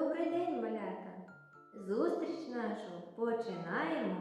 Добрий день, малята! Зустріч нашу починаємо.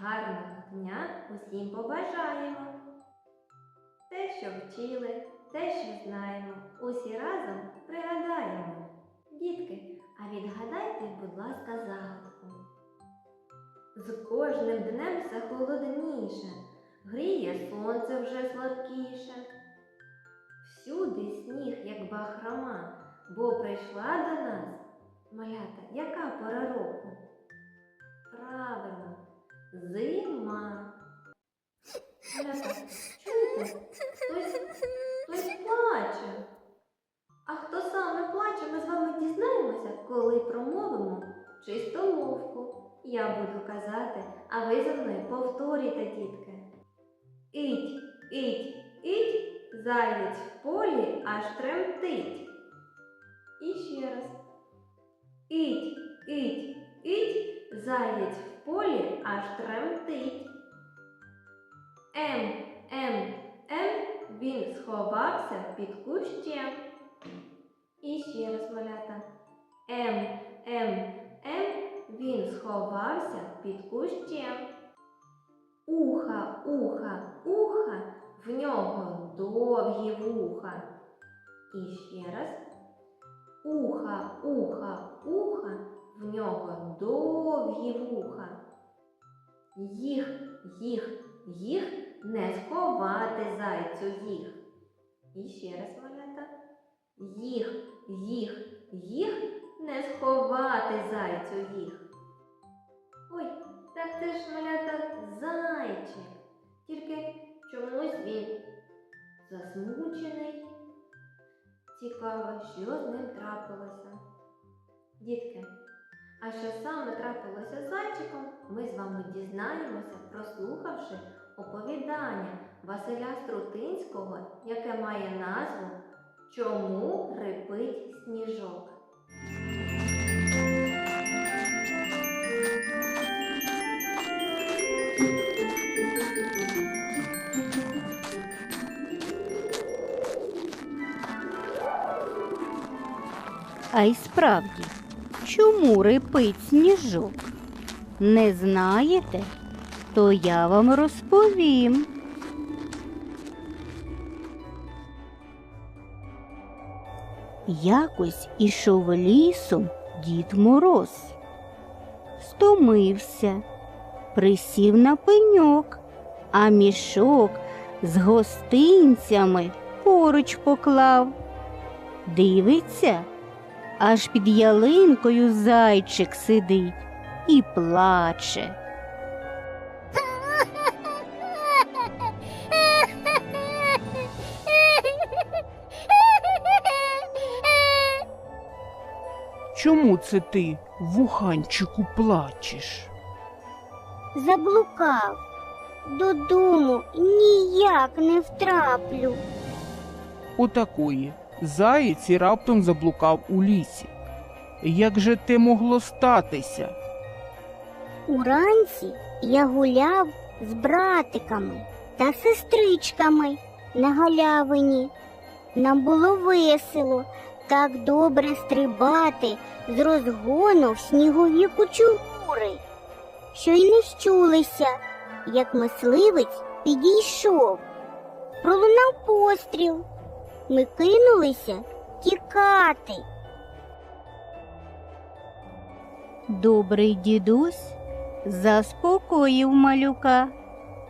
Гарного дня усім побажаємо. Те, що вчили, те, що знаємо, усі разом пригадаємо. Дітки, а відгадайте, будь ласка, загадку. З кожним днем все холодніше, гріє сонце вже слабкіше. Всюди сніг, як бахрома, бо прийшла до нас малята, яка пора року? Правильно, зима. Малята, чуєте? Хтось, хтось плаче. А хто саме плаче, ми з вами дізнаємося, коли промовимо чисту мовку. Я буду казати, а ви за мною повторюйте, дітки. Іть, іть, іть, заєць в полі аж тремтить. І ще раз. Іть, іть, іть, заєць в полі аж тремтить. Ем, ем, ем, він сховався під кущем. І ще раз малята. Ем, ем, ем, він сховався під кущем. Уха, уха, уха, в нього довгі вуха. І ще раз. Уха, уха, уха, в нього довгі вуха. Їх, їх, їх не сховати зайцю їх. І ще раз малята. Їх, їх, їх не сховати зайцю їх. Ой, так це ж малята зайчик. Тільки чомусь він засмучений. Цікаво, що з ним трапилося. Дітки, а що саме трапилося з зайчиком, ми з вами дізнаємося, прослухавши оповідання Василя Струтинського, яке має назву Чому рипить сніжок? А й справді, чому рипить сніжок? Не знаєте? То я вам розповім. Якось ішов лісом дід Мороз. Стомився, присів на пеньок, а мішок з гостинцями поруч поклав. Дивиться, аж під ялинкою зайчик сидить і плаче. Чому це ти, вуханчику, плачеш? Заблукав. Додому ніяк не втраплю. Отакої. Заєць і раптом заблукав у лісі. Як же те могло статися? Уранці я гуляв з братиками та сестричками на галявині. Нам було весело, так добре стрибати з розгону в снігові кучугури, що й не щулися, як мисливець підійшов. Пролунав постріл. Ми кинулися тікати. Добрий дідусь заспокоїв малюка,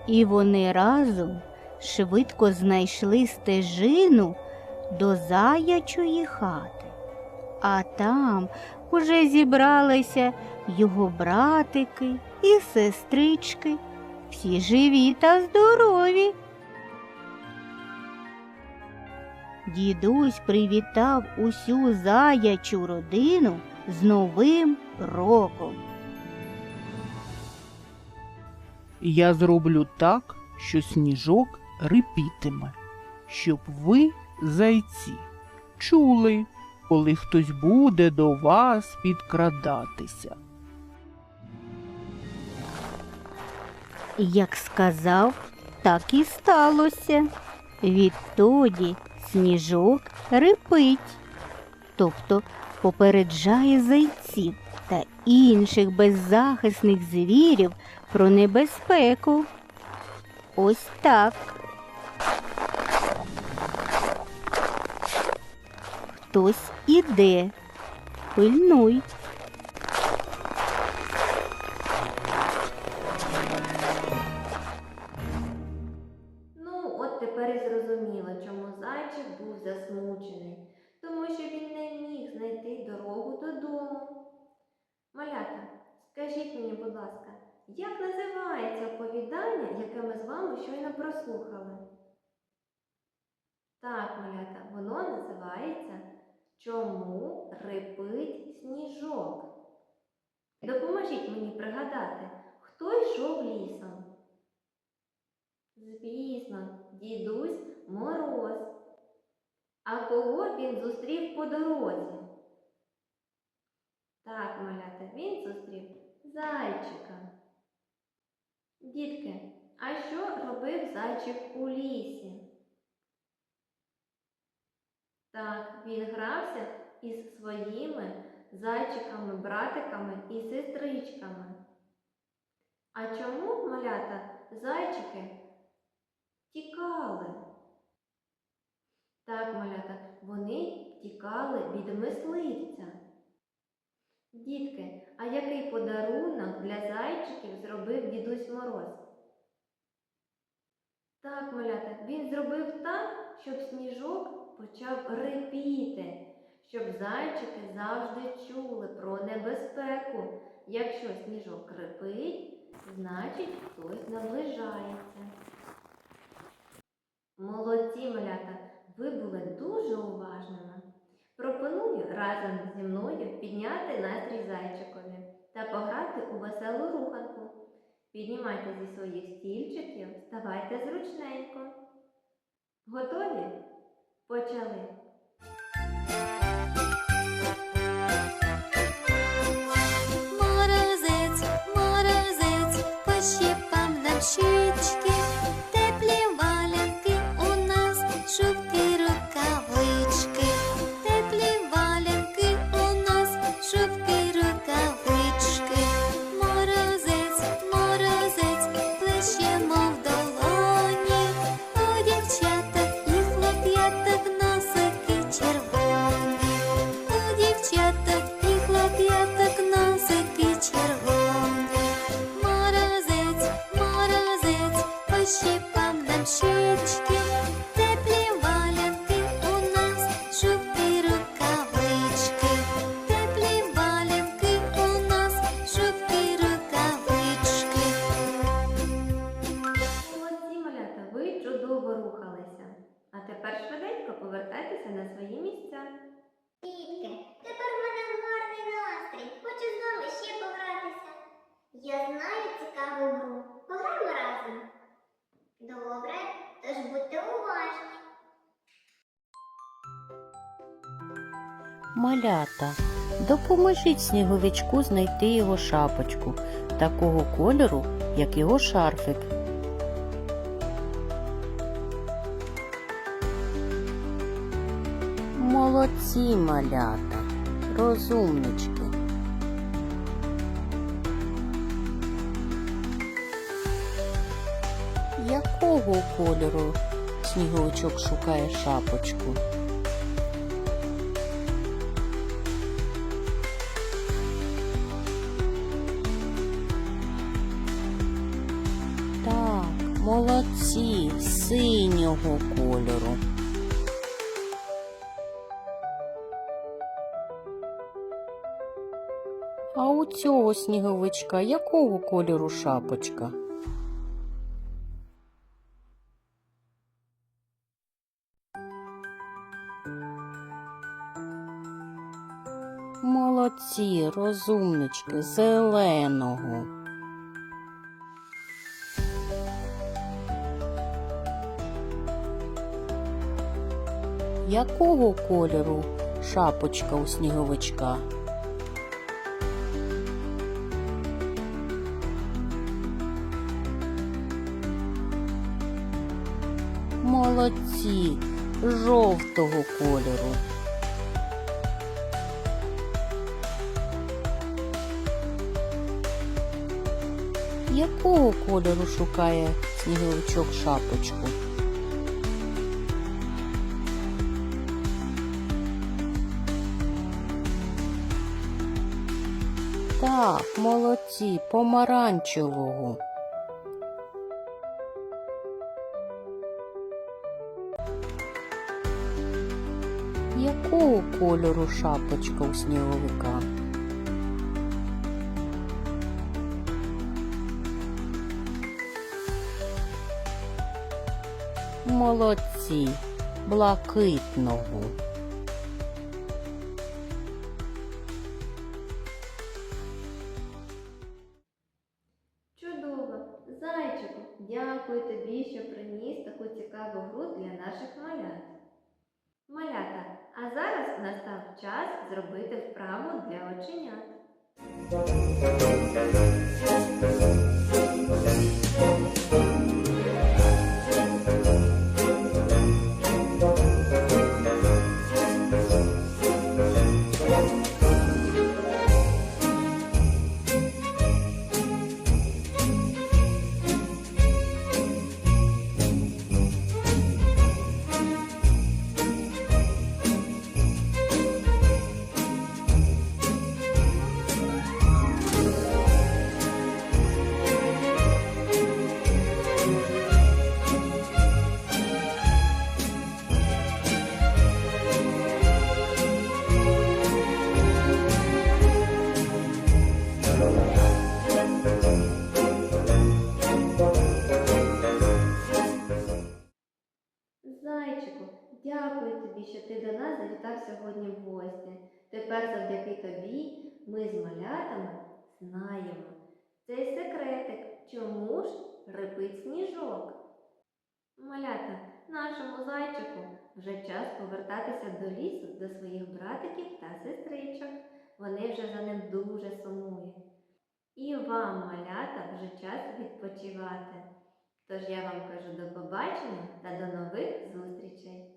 і вони разом швидко знайшли стежину до заячої хати. А там уже зібралися його братики і сестрички, всі живі та здорові. Дідусь привітав усю заячу родину з Новим роком. Я зроблю так, що сніжок рипітиме, щоб ви, зайці, чули, коли хтось буде до вас підкрадатися. Як сказав, так і сталося. Відтоді сніжок рипить, тобто попереджає зайців та інших беззахисних звірів про небезпеку. Ось так. Хтось іде. Пильнуй. Ну, от тепер і зрозуміло, зайчик був засмучений, тому що він не міг знайти дорогу додому. Малята, скажіть мені, будь ласка, як називається оповідання, яке ми з вами щойно прослухали? Так, малята, воно називається Чому рипить сніжок? Допоможіть мені пригадати, хто йшов лісом? Звісно, дідусь Мороз. А кого він зустрів по дорозі? Так, малята, він зустрів зайчика. Дітки, а що робив зайчик у лісі? Так, він грався із своїми зайчиками, братиками і сестричками. А чому, малята, зайчики тікали? Так, малята, вони тікали від мисливця. Дітки, а який подарунок для зайчиків зробив дідусь Мороз? Так, малята, він зробив так, щоб сніжок почав рипіти, щоб зайчики завжди чули про небезпеку. Якщо сніжок рипить, значить хтось наближається. Молодці, малята, ви були дуже уважними. Пропоную разом зі мною підняти настрій зайчикові та пограти у веселу руханку. Піднімайте зі своїх стільчиків, ставайте зручненько. Готові? Почали. Малята, допоможіть сніговичку знайти його шапочку такого кольору, як його шарфик. Молодці малята, розумнички. Якого кольору сніговичок шукає шапочку? Молодці, синього кольору. А у цього сніговичка якого кольору шапочка? Молодці, розумнички, зеленого. Якого кольору шапочка у сніговичка? Молодці жовтого кольору. Якого кольору шукає сніговичок шапочку? Так, молодці, помаранчевого. Якого кольору шапочка у сніговика? Молодці, блакитного. Час зробити вправу для оченят. Тобі, що ти до нас завітав сьогодні в гості. Тепер завдяки тобі ми з малятами знаємо цей секретик, чому ж рипить сніжок. Малята, нашому зайчику вже час повертатися до лісу до своїх братиків та сестричок. Вони вже за ним дуже сумують. І вам, малята, вже час відпочивати. Тож я вам кажу до побачення та до нових зустрічей!